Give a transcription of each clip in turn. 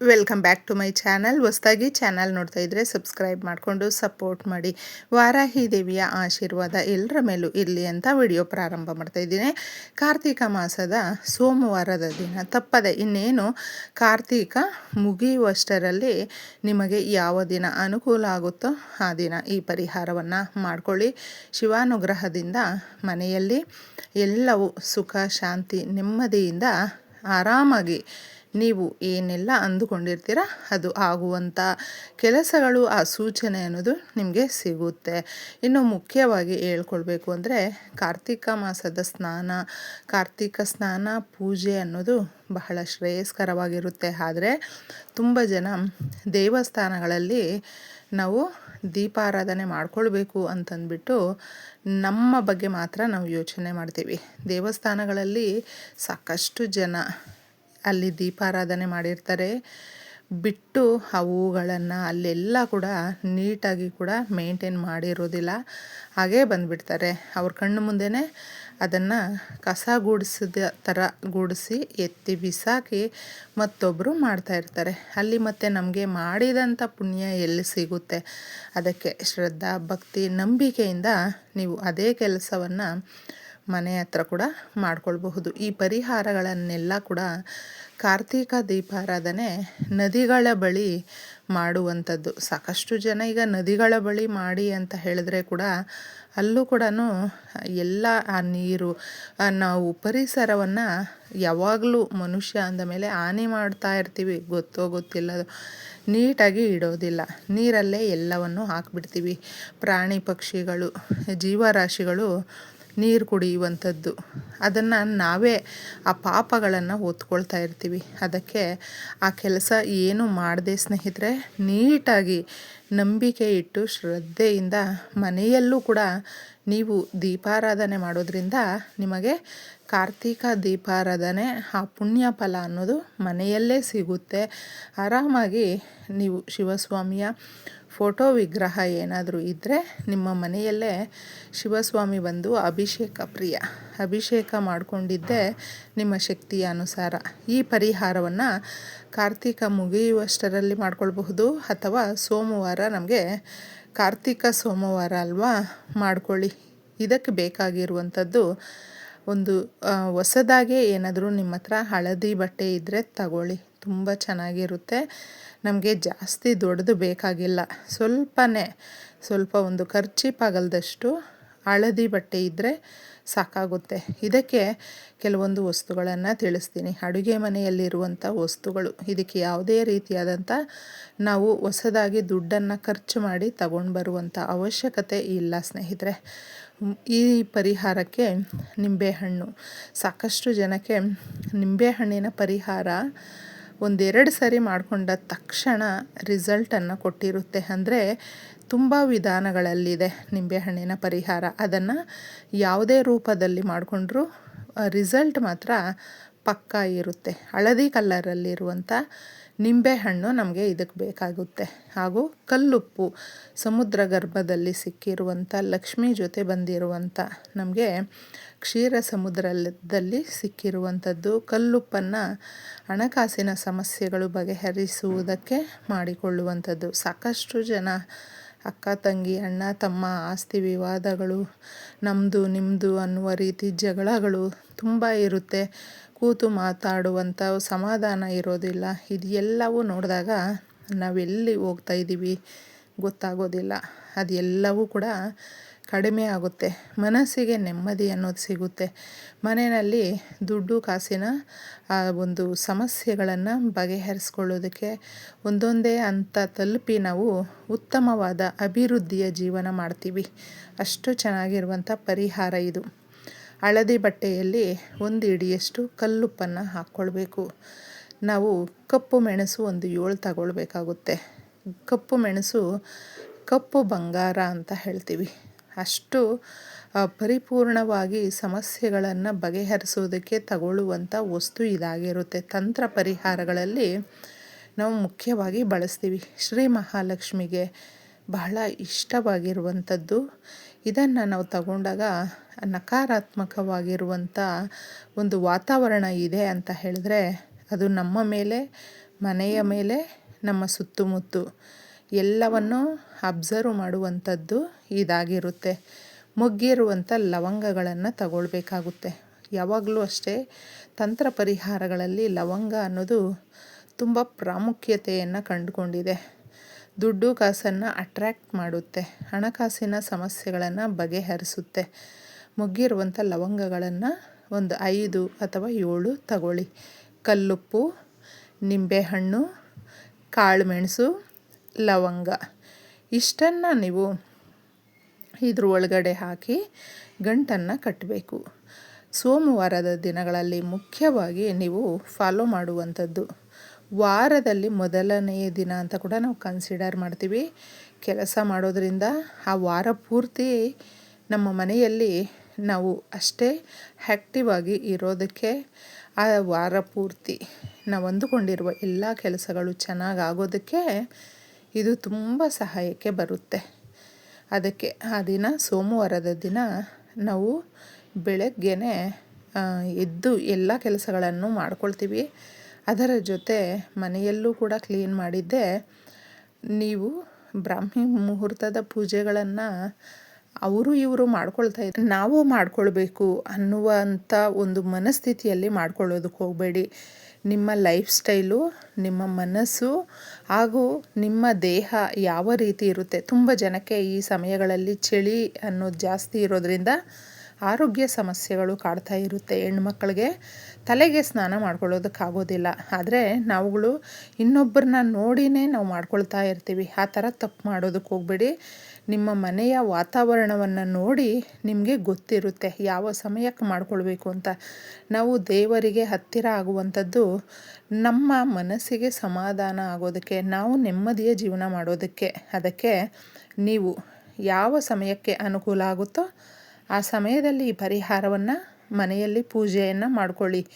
Welcome back to my channel. ಹೊಸದಾಗಿ channel ನೋಡ್ತಾ ಇದ್ದರೆ ಸಬ್ಸ್ಕ್ರೈಬ್ ಮಾಡಿಕೊಂಡು ಸಪೋರ್ಟ್ ಮಾಡಿ. ವಾರಾಹಿ ದೇವಿಯ ಆಶೀರ್ವಾದ ಎಲ್ಲರ ಮೇಲೂ ಇರಲಿ ಅಂತ ವಿಡಿಯೋ ಪ್ರಾರಂಭ ಮಾಡ್ತಾ ಇದ್ದೀನಿ. ಕಾರ್ತಿಕ ಮಾಸದ ಸೋಮವಾರದ ದಿನ. ತಪ್ಪದೆ ಇನ್ನೇನು ಕಾರ್ತಿಕ ಮುಗಿಯುವಷ್ಟರಲ್ಲಿ ನಿಮಗೆ ಯಾವ ದಿನ ಅನುಕೂಲ ಆಗುತ್ತೋ ಆ ದಿನ ಈ ಪರಿಹಾರವನ್ನು ಮಾಡಿಕೊಳ್ಳಿ. ಶಿವಾನುಗ್ರಹದಿಂದ ಮನೆಯಲ್ಲಿ ಎಲ್ಲವೂ ಸುಖ, ಶಾಂತಿ, ನೆಮ್ಮದಿಯಿಂದ ಆರಾಮಾಗಿ ನೀವು ಏನೆಲ್ಲ ಅಂದುಕೊಂಡಿರ್ತೀರ ಅದು ಆಗುವಂಥ ಕೆಲಸಗಳು, ಆ ಸೂಚನೆ ಅನ್ನೋದು ನಿಮಗೆ ಸಿಗುತ್ತೆ. ಇನ್ನು ಮುಖ್ಯವಾಗಿ ಹೇಳ್ಕೊಳ್ಬೇಕು ಅಂದರೆ ಕಾರ್ತಿಕ ಮಾಸದ ಸ್ನಾನ, ಕಾರ್ತಿಕ ಸ್ನಾನ ಪೂಜೆ ಅನ್ನೋದು ಬಹಳ ಶ್ರೇಯಸ್ಕರವಾಗಿರುತ್ತೆ. ಆದರೆ ತುಂಬ ಜನ ದೇವಸ್ಥಾನಗಳಲ್ಲಿ ನಾವು ದೀಪಾರಾಧನೆ ಮಾಡ್ಕೊಳ್ಬೇಕು ಅಂತಂದ್ಬಿಟ್ಟು ನಮ್ಮ ಬಗ್ಗೆ ಮಾತ್ರ ನಾವು ಯೋಚನೆ ಮಾಡ್ತೀವಿ. ದೇವಸ್ಥಾನಗಳಲ್ಲಿ ಸಾಕಷ್ಟು ಜನ ಅಲ್ಲಿ ದೀಪಾರಾಧನೆ ಮಾಡಿರ್ತಾರೆ. ಬಿಟ್ಟು ಆ ಹೂಗಳನ್ನು ಅಲ್ಲೆಲ್ಲ ಕೂಡ ನೀಟಾಗಿ ಕೂಡ ಮೇಂಟೈನ್ ಮಾಡಿರೋದಿಲ್ಲ. ಹಾಗೇ ಬಂದುಬಿಡ್ತಾರೆ. ಅವ್ರ ಕಣ್ಣು ಮುಂದೆನೇ ಅದನ್ನು ಕಸ ಗೂಡಿಸಿದ ಥರ ಗೂಡಿಸಿ ಎತ್ತಿ ಬಿಸಾಕಿ ಮತ್ತೊಬ್ಬರು ಮಾಡ್ತಾಯಿರ್ತಾರೆ ಅಲ್ಲಿ ಮತ್ತೆ ನಮಗೆ ಮಾಡಿದಂಥ ಪುಣ್ಯ ಎಲ್ಲಿ ಸಿಗುತ್ತೆ? ಅದಕ್ಕೆ ಶ್ರದ್ಧಾ, ಭಕ್ತಿ, ನಂಬಿಕೆಯಿಂದ ನೀವು ಅದೇ ಕೆಲಸವನ್ನು ಮನೆ ಹತ್ರ ಕೂಡ ಮಾಡ್ಕೊಳ್ಬಹುದು. ಈ ಪರಿಹಾರಗಳನ್ನೆಲ್ಲ ಕೂಡ ಕಾರ್ತೀಕ ದೀಪಾರಾಧನೆ ನದಿಗಳ ಬಳಿ ಮಾಡುವಂಥದ್ದು. ಸಾಕಷ್ಟು ಜನ ಈಗ ನದಿಗಳ ಬಳಿ ಮಾಡಿ ಅಂತ ಹೇಳಿದ್ರೆ ಕೂಡ ಅಲ್ಲೂ ಕೂಡ ಎಲ್ಲ ಆ ನೀರು ನಾವು ಪರಿಸರವನ್ನು ಯಾವಾಗಲೂ ಮನುಷ್ಯ ಅಂದ ಮೇಲೆ ಹಾನಿ ಮಾಡ್ತಾ ಇರ್ತೀವಿ. ಗೊತ್ತೋ ಗೊತ್ತಿಲ್ಲ, ನೀಟಾಗಿ ಇಡೋದಿಲ್ಲ. ನೀರಲ್ಲೇ ಎಲ್ಲವನ್ನು ಹಾಕ್ಬಿಡ್ತೀವಿ. ಪ್ರಾಣಿ ಪಕ್ಷಿಗಳು, ಜೀವರಾಶಿಗಳು ನೀರು ಕುಡಿಯುವಂಥದ್ದು. ಅದನ್ನು ನಾವೇ ಆ ಪಾಪಗಳನ್ನು ಹೊತ್ಕೊಳ್ತಾ ಇರ್ತೀವಿ. ಅದಕ್ಕೆ ಆ ಕೆಲಸ ಏನು ಮಾಡದೆ ಸ್ನೇಹಿತರೆ, ನೀಟಾಗಿ ನಂಬಿಕೆ ಇಟ್ಟು ಶ್ರದ್ಧೆಯಿಂದ ಮನೆಯಲ್ಲೂ ಕೂಡ ನೀವು ದೀಪಾರಾಧನೆ ಮಾಡೋದ್ರಿಂದ ನಿಮಗೆ ಕಾರ್ತಿಕ ದೀಪಾರಾಧನೆ, ಆ ಪುಣ್ಯ ಫಲ ಅನ್ನೋದು ಮನೆಯಲ್ಲೇ ಸಿಗುತ್ತೆ. ಆರಾಮಾಗಿ ನೀವು ಶಿವಸ್ವಾಮಿಯ ಫೋಟೋ ವಿಗ್ರಹ ಏನಾದರೂ ಇದ್ದರೆ ನಿಮ್ಮ ಮನೆಯಲ್ಲೇ ಶಿವಸ್ವಾಮಿ ಬಂದು ಅಭಿಷೇಕ ಪ್ರಿಯ. ಅಭಿಷೇಕ ಮಾಡಿಕೊಂಡಿದ್ದೇ ನಿಮ್ಮ ಶಕ್ತಿಯ ಅನುಸಾರ. ಈ ಪರಿಹಾರವನ್ನು ಕಾರ್ತಿಕ ಮುಗಿಯುವಷ್ಟರಲ್ಲಿ ಮಾಡ್ಕೊಳ್ಬಹುದು ಅಥವಾ ಸೋಮವಾರ ನಮಗೆ ಕಾರ್ತಿಕ ಸೋಮವಾರ ಅಲ್ವಾ ಮಾಡ್ಕೊಳ್ಳಿ. ಇದಕ್ಕೆ ಬೇಕಾಗಿರುವಂಥದ್ದು ಒಂದು ಹೊಸದಾಗೆ ಏನಾದರೂ ನಿಮ್ಮ ಹತ್ರ ಹಳದಿ ಬಟ್ಟೆ ಇದ್ದರೆ ತಗೊಳ್ಳಿ. ತುಂಬ ಚೆನ್ನಾಗಿರುತ್ತೆ. ನಮಗೆ ಜಾಸ್ತಿ ದೊಡ್ಡದು ಬೇಕಾಗಿಲ್ಲ. ಸ್ವಲ್ಪನೇ, ಸ್ವಲ್ಪ ಒಂದು ಖರ್ಚಿಪಾಗಲ್ದಷ್ಟು ಹಳದಿ ಬಟ್ಟೆ ಇದ್ದರೆ ಸಾಕಾಗುತ್ತೆ. ಇದಕ್ಕೆ ಕೆಲವೊಂದು ವಸ್ತುಗಳನ್ನು ತಿಳಿಸ್ತೀನಿ. ಅಡುಗೆ ಮನೆಯಲ್ಲಿರುವಂಥ ವಸ್ತುಗಳು. ಇದಕ್ಕೆ ಯಾವುದೇ ರೀತಿಯಾದಂಥ ನಾವು ಹೊಸದಾಗಿ ದುಡ್ಡನ್ನು ಖರ್ಚು ಮಾಡಿ ತಗೊಂಡು ಬರುವಂಥ ಅವಶ್ಯಕತೆ ಇಲ್ಲ ಸ್ನೇಹಿತರೆ. ಈ ಪರಿಹಾರಕ್ಕೆ ನಿಂಬೆಹಣ್ಣು. ಸಾಕಷ್ಟು ಜನಕ್ಕೆ ನಿಂಬೆಹಣ್ಣಿನ ಪರಿಹಾರ ಒಂದೆರಡು ಸರಿ ಮಾಡಿಕೊಂಡ ತಕ್ಷಣ ರಿಸಲ್ಟನ್ನು ಕೊಟ್ಟಿರುತ್ತೆ. ಅಂದರೆ ತುಂಬ ವಿಧಾನಗಳಲ್ಲಿದೆ ನಿಂಬೆಹಣ್ಣಿನ ಪರಿಹಾರ. ಅದನ್ನು ಯಾವುದೇ ರೂಪದಲ್ಲಿ ಮಾಡಿಕೊಂಡ್ರೂ ರಿಸಲ್ಟ್ ಮಾತ್ರ ಪಕ್ಕಾ ಇರುತ್ತೆ. ಹಳದಿ ಕಲ್ಲರಲ್ಲಿರುವಂಥ ನಿಂಬೆಹಣ್ಣು ನಮಗೆ ಇದಕ್ಕೆ ಬೇಕಾಗುತ್ತೆ. ಹಾಗೂ ಕಲ್ಲುಪ್ಪು, ಸಮುದ್ರ ಗರ್ಭದಲ್ಲಿ ಸಿಕ್ಕಿರುವಂಥ ಲಕ್ಷ್ಮಿ ಜೊತೆ ಬಂದಿರುವಂಥ ನಮಗೆ ಕ್ಷೀರ ಸಮುದ್ರದಲ್ಲಿ ಸಿಕ್ಕಿರುವಂಥದ್ದು. ಕಲ್ಲುಪ್ಪನ್ನು ಹಣಕಾಸಿನ ಸಮಸ್ಯೆಗಳು ಬಗೆಹರಿಸುವುದಕ್ಕೆ ಮಾಡಿಕೊಳ್ಳುವಂಥದ್ದು. ಸಾಕಷ್ಟು ಜನ ಅಕ್ಕ, ತಂಗಿ, ಅಣ್ಣ, ತಮ್ಮ ಆಸ್ತಿ ವಿವಾದಗಳು ನಮ್ಮದು ನಿಮ್ಮದು ಅನ್ನುವ ರೀತಿ ಜಗಳಗಳು ತುಂಬ ಇರುತ್ತೆ. ಕೂತು ಮಾತಾಡುವಂಥ ಸಮಾಧಾನ ಇರೋದಿಲ್ಲ. ಇದೆಲ್ಲವೂ ನೋಡಿದಾಗ ನಾವೆಲ್ಲಿ ಹೋಗ್ತಾ ಇದ್ದೀವಿ ಗೊತ್ತಾಗೋದಿಲ್ಲ. ಅದೆಲ್ಲವೂ ಕೂಡ ಕಡಿಮೆ ಆಗುತ್ತೆ. ಮನಸ್ಸಿಗೆ ನೆಮ್ಮದಿ ಅನ್ನೋದು ಸಿಗುತ್ತೆ. ಮನೆಯಲ್ಲಿ ದುಡ್ಡು, ಕಾಸಿನ, ಆ, ಒಂದು ಸಮಸ್ಯೆಗಳನ್ನು ಬಗೆಹರಿಸ್ಕೊಳ್ಳೋದಕ್ಕೆ ಒಂದೊಂದೇ ಅಂತ ತಲುಪಿ ನಾವು ಉತ್ತಮವಾದ ಅಭಿವೃದ್ಧಿಯ ಜೀವನ ಮಾಡ್ತೀವಿ. ಅಷ್ಟು ಚೆನ್ನಾಗಿರುವಂಥ ಪರಿಹಾರ ಇದು. ಹಳದಿ ಬಟ್ಟೆಯಲ್ಲಿ ಒಂದು ಹಿಡಿಯಷ್ಟು ಕಲ್ಲುಪ್ಪನ್ನು ಹಾಕ್ಕೊಳ್ಬೇಕು. ನಾವು ಕಪ್ಪು ಮೆಣಸು ಒಂದು ಏಳು ತಗೊಳ್ಬೇಕಾಗುತ್ತೆ. ಕಪ್ಪು ಮೆಣಸು ಕಪ್ಪು ಬಂಗಾರ ಅಂತ ಹೇಳ್ತೀವಿ. ಅಷ್ಟು ಪರಿಪೂರ್ಣವಾಗಿ ಸಮಸ್ಯೆಗಳನ್ನು ಬಗೆಹರಿಸೋದಕ್ಕೆ ತಗೊಳ್ಳುವಂಥ ವಸ್ತು ಇದಾಗಿರುತ್ತೆ. ತಂತ್ರ ಪರಿಹಾರಗಳಲ್ಲಿ ನಾವು ಮುಖ್ಯವಾಗಿ ಬಳಸ್ತೀವಿ. ಶ್ರೀ ಮಹಾಲಕ್ಷ್ಮಿಗೆ ಬಹಳ ಇಷ್ಟವಾಗಿರುವಂಥದ್ದು ಇದನ್ನು ನಾವು ತಗೊಂಡಾಗ ನಕಾರಾತ್ಮಕವಾಗಿರುವಂಥ ಒಂದು ವಾತಾವರಣ ಇದೆ ಅಂತ ಹೇಳಿದ್ರೆ ಅದು ನಮ್ಮ ಮೇಲೆ, ಮನೆಯ ಮೇಲೆ, ನಮ್ಮ ಸುತ್ತಮುತ್ತ ಎಲ್ಲವನ್ನು ಅಬ್ಸರ್ವ್ ಮಾಡುವಂಥದ್ದು ಇದಾಗಿರುತ್ತೆ. ಮುಗ್ಗಿರುವಂಥ ಲವಂಗಗಳನ್ನು ತಗೊಳ್ಬೇಕಾಗುತ್ತೆ. ಯಾವಾಗಲೂ ಅಷ್ಟೇ ತಂತ್ರ ಪರಿಹಾರಗಳಲ್ಲಿ ಲವಂಗ ಅನ್ನೋದು ತುಂಬ ಪ್ರಾಮುಖ್ಯತೆಯನ್ನು ಕಂಡುಕೊಂಡಿದೆ. ದುಡ್ಡು ಕಾಸನ್ನು ಅಟ್ರ್ಯಾಕ್ಟ್ ಮಾಡುತ್ತೆ. ಹಣಕಾಸಿನ ಸಮಸ್ಯೆಗಳನ್ನು ಬಗೆಹರಿಸುತ್ತೆ. ಮೊಗ್ಗಿರುವಂಥ ಲವಂಗಗಳನ್ನು ಒಂದು ಐದು ಅಥವಾ ಏಳು ತಗೊಳ್ಳಿ. ಕಲ್ಲುಪ್ಪು, ನಿಂಬೆಹಣ್ಣು, ಕಾಳುಮೆಣಸು, ಲವಂಗ. ಇಷ್ಟನ್ನು ನೀವು ಇದ್ರ ಒಳಗಡೆ ಹಾಕಿ ಗಂಟನ್ನು ಕಟ್ಟಬೇಕು ಸೋಮವಾರದ ದಿನಗಳಲ್ಲಿ ಮುಖ್ಯವಾಗಿ ನೀವು ಫಾಲೋ ಮಾಡುವಂಥದ್ದು. ವಾರದಲ್ಲಿ ಮೊದಲನೆಯ ದಿನ ಅಂತ ಕೂಡ ನಾವು ಕನ್ಸಿಡರ್ ಮಾಡ್ತೀವಿ. ಕೆಲಸ ಮಾಡೋದರಿಂದ ಆ ವಾರ ಪೂರ್ತಿ ನಮ್ಮ ಮನೆಯಲ್ಲಿ ನಾವು ಅಷ್ಟೇ ಆ್ಯಕ್ಟಿವ್ ಆಗಿ ಇರೋದಕ್ಕೆ ಆ ವಾರ ಪೂರ್ತಿ ನಾವು ಅಂದುಕೊಂಡಿರುವ ಎಲ್ಲ ಕೆಲಸಗಳು ಚೆನ್ನಾಗಿ ಆಗೋದಕ್ಕೆ ಇದು ತುಂಬ ಸಹಾಯಕ್ಕೆ ಬರುತ್ತೆ. ಅದಕ್ಕೆ ಆ ದಿನ ಸೋಮವಾರದ ದಿನ ನಾವು ಬೆಳಗ್ಗೆ ಎದ್ದು ಎಲ್ಲ ಕೆಲಸಗಳನ್ನು ಮಾಡ್ಕೊಳ್ತೀವಿ. ಅದರ ಜೊತೆ ಮನೆಯಲ್ಲೂ ಕೂಡ ಕ್ಲೀನ್ ಮಾಡಿದ್ದೆ. ನೀವು ಬ್ರಾಹ್ಮಿ ಮುಹೂರ್ತದ ಪೂಜೆಗಳನ್ನು ಅವರು ಇವರು ಮಾಡ್ಕೊಳ್ತಾ ಇದ್ದಾರೆ ನಾವು ಮಾಡ್ಕೊಳ್ಬೇಕು ಅನ್ನುವಂಥ ಒಂದು ಮನಸ್ಥಿತಿಯಲ್ಲಿ ಮಾಡ್ಕೊಳ್ಳೋದಕ್ಕೆ ಹೋಗಬೇಡಿ. ನಿಮ್ಮ ಲೈಫ್ ಸ್ಟೈಲು, ನಿಮ್ಮ ಮನಸ್ಸು ಹಾಗೂ ನಿಮ್ಮ ದೇಹ ಯಾವ ರೀತಿ ಇರುತ್ತೆ. ತುಂಬ ಜನಕ್ಕೆ ಈ ಸಮಯಗಳಲ್ಲಿ ಚಳಿ ಅನ್ನೋದು ಜಾಸ್ತಿ ಇರೋದ್ರಿಂದ ಆರೋಗ್ಯ ಸಮಸ್ಯೆಗಳು ಕಾಡ್ತಾ ಇರುತ್ತೆ ಹೆಣ್ಮಕ್ಳಿಗೆ. ತಲೆಗೆ ಸ್ನಾನ ಮಾಡ್ಕೊಳ್ಳೋದಕ್ಕಾಗೋದಿಲ್ಲ. ಆದರೆ ನಾವುಗಳು ಇನ್ನೊಬ್ಬರನ್ನ ನೋಡಿನೇ ನಾವು ಮಾಡ್ಕೊಳ್ತಾ ಇರ್ತೀವಿ. ಆ ಥರ ತಪ್ಪು ಮಾಡೋದಕ್ಕೆ ಹೋಗ್ಬೇಡಿ. ನಿಮ್ಮ ಮನೆಯ ವಾತಾವರಣವನ್ನು ನೋಡಿ ನಿಮಗೆ ಗೊತ್ತಿರುತ್ತೆ ಯಾವ ಸಮಯಕ್ಕೆ ಮಾಡ್ಕೊಳ್ಬೇಕು ಅಂತ. ನಾವು ದೇವರಿಗೆ ಹತ್ತಿರ ಆಗುವಂಥದ್ದು ನಮ್ಮ ಮನಸ್ಸಿಗೆ ಸಮಾಧಾನ ಆಗೋದಕ್ಕೆ, ನಾವು ನೆಮ್ಮದಿಯ ಜೀವನ ಮಾಡೋದಕ್ಕೆ. ಅದಕ್ಕೆ ನೀವು ಯಾವ ಸಮಯಕ್ಕೆ ಅನುಕೂಲ ಆಗುತ್ತೋ ಆ ಸಮಯದಲ್ಲಿ ಪರಿಹಾರವನ್ನು ಮನೆಯಲ್ಲಿ ಪೂಜೆಯನ್ನು ಮಾಡ್ಕೊಳ್ಳಿ.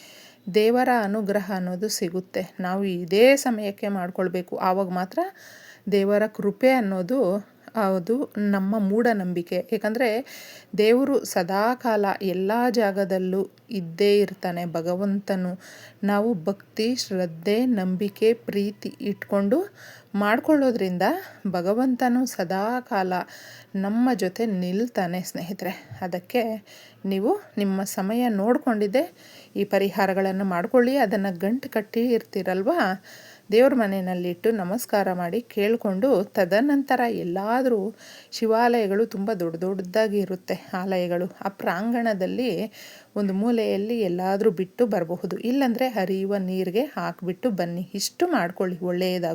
ದೇವರ ಅನುಗ್ರಹ ಅನ್ನೋದು ಸಿಗುತ್ತೆ. ನಾವು ಇದೇ ಸಮಯಕ್ಕೆ ಮಾಡಿಕೊಳ್ಬೇಕು. ಆವಾಗ ಮಾತ್ರ ದೇವರ ಕೃಪೆ ಅನ್ನೋದು ಅದು ನಮ್ಮ ಮೂಢನಂಬಿಕೆ. ಏಕೆಂದರೆ ದೇವರು ಸದಾಕಾಲ ಎಲ್ಲ ಜಾಗದಲ್ಲೂ ಇದ್ದೇ ಇರ್ತಾನೆ ಭಗವಂತನು. ನಾವು ಭಕ್ತಿ, ಶ್ರದ್ಧೆ, ನಂಬಿಕೆ, ಪ್ರೀತಿ ಇಟ್ಕೊಂಡು ಮಾಡ್ಕೊಳ್ಳೋದ್ರಿಂದ ಭಗವಂತನು ಸದಾಕಾಲ ನಮ್ಮ ಜೊತೆ ನಿಲ್ತಾನೆ ಸ್ನೇಹಿತರೆ. ಅದಕ್ಕೆ ನೀವು ನಿಮ್ಮ ಸಮಯ ನೋಡಿಕೊಂಡಿದ್ದೆ, ಈ ಪರಿಹಾರಗಳನ್ನು ಮಾಡ್ಕೊಳ್ಳಿ, ಅದನ್ನು ಗಂಟು ಕಟ್ಟಿ ಇರ್ತೀರಲ್ವ? ದೇವ್ರ ಮನೆಯಲ್ಲಿಟ್ಟು ನಮಸ್ಕಾರ ಮಾಡಿ ಕೇಳಿಕೊಂಡು ತದನಂತರ ಎಲ್ಲಾದರೂ ಶಿವಾಲಯಗಳು ತುಂಬ ದೊಡ್ಡ ದೊಡ್ಡದಾಗಿ ಇರುತ್ತೆ ಆಲಯಗಳು. ಆ ಪ್ರಾಂಗಣದಲ್ಲಿ ಒಂದು ಮೂಲೆಯಲ್ಲಿ ಎಲ್ಲಾದರೂ ಬಿಟ್ಟು ಬರಬಹುದು. ಇಲ್ಲಾಂದರೆ ಹರಿಯುವ ನೀರಿಗೆ ಹಾಕಿಬಿಟ್ಟು ಬನ್ನಿ. ಇಷ್ಟು ಮಾಡ್ಕೊಳ್ಳಿ. ಒಳ್ಳೆಯದಾಗುತ್ತೆ